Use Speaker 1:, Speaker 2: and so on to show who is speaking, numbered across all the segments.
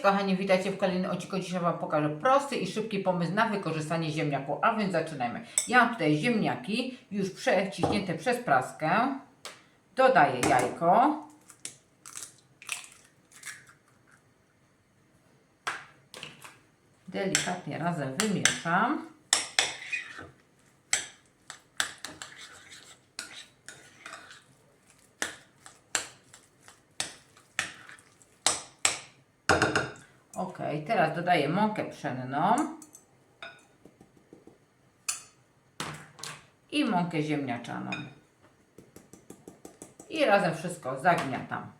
Speaker 1: kochani, witajcie w kolejnym odcinku. Dzisiaj Wam pokażę prosty i szybki pomysł na wykorzystanie ziemniaków. A więc zaczynajmy. Ja mam tutaj ziemniaki już przeciśnięte przez praskę. Dodaję jajko. Delikatnie razem wymieszam. Ok, teraz dodaję mąkę pszenną i mąkę ziemniaczaną. I razem wszystko zagniatam.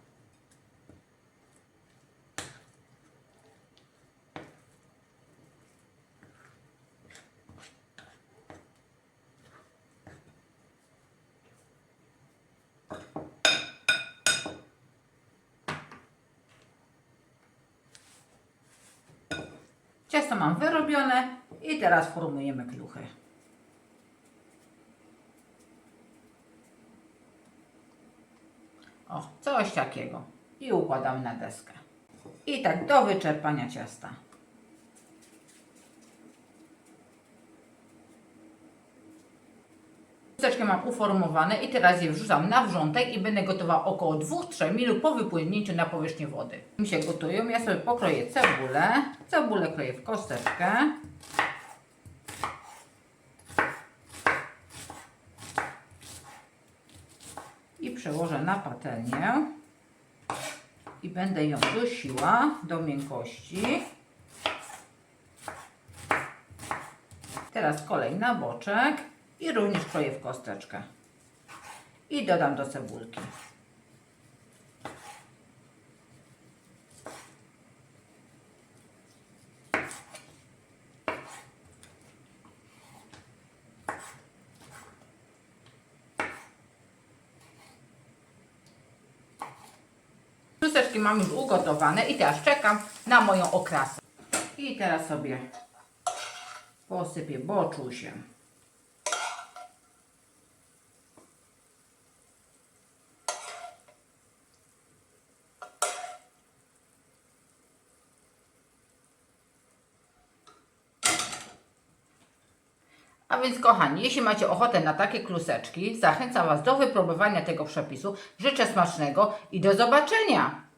Speaker 1: Ciasto mam wyrobione i teraz formujemy kluchy. O, coś takiego. I układamy na deskę. I tak do wyczerpania ciasta. Chusteczki mam uformowane i teraz je wrzucam na wrzątek i będę gotowała około 2-3 minut po wypłynięciu na powierzchnię wody. Im się gotują, ja sobie pokroję cebulę. Cebulę kroję w kosteczkę. I przełożę na patelnię. I będę ją dusiła do miękkości. Teraz kolej na boczek i również kroję w kosteczkę. I dodam do cebulki. Chusteczki mam już ugotowane i teraz czekam na moją okrasę. I teraz sobie posypię boczusiem. A więc kochani, jeśli macie ochotę na takie kluseczki, zachęcam Was do wypróbowania tego przepisu. Życzę smacznego i do zobaczenia!